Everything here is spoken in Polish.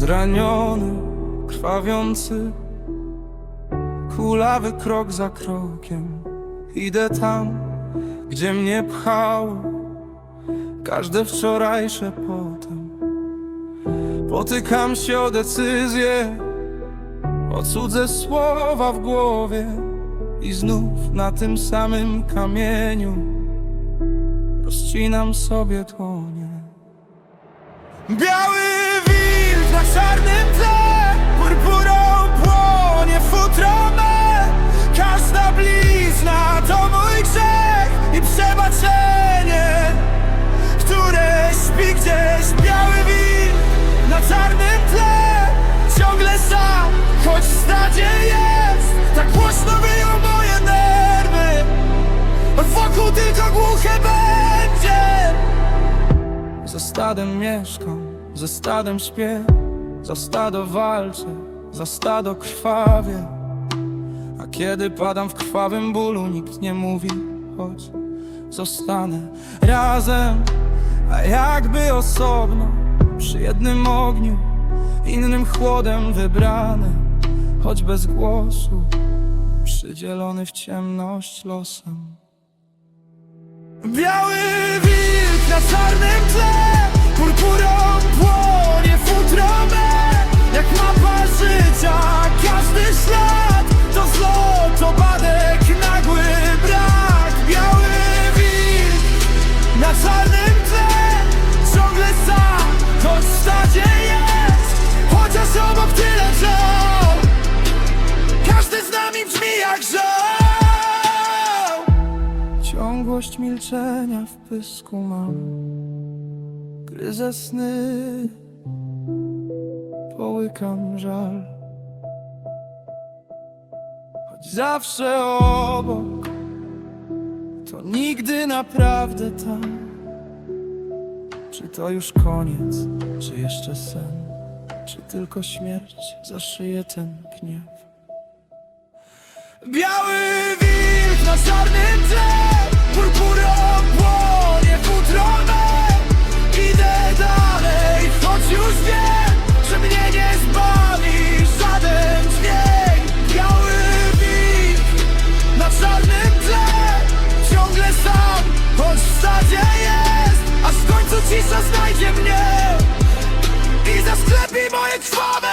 Zraniony, krwawiący Kulawy krok za krokiem. Idę tam, gdzie mnie pchało Każde wczorajsze potem. Potykam się o decyzję O cudze słowa w głowie I znów na tym samym kamieniu Rozcinam sobie dłonie. Biały głuche będzie. Za stadem mieszkam, ze stadem śpię. Za stado walczę, za stado krwawię. A kiedy padam w krwawym bólu Nikt nie mówi, chodź Zostanę razem. A jakby osobno Przy jednym ogniu Innym chłodem wybrany. Choć bez głosu Przydzielony w ciemność losem Biały wilk na czarnym Ciągłość milczenia w pysku mam. Gryzę sny Połykam żal. Choć zawsze obok To nigdy naprawdę tam. Czy to już koniec, czy jeszcze sen? Czy tylko śmierć zaszyje ten gniew? Biały wilk na czarnym cisza znajdzie mnie I zasklepi moje krwawe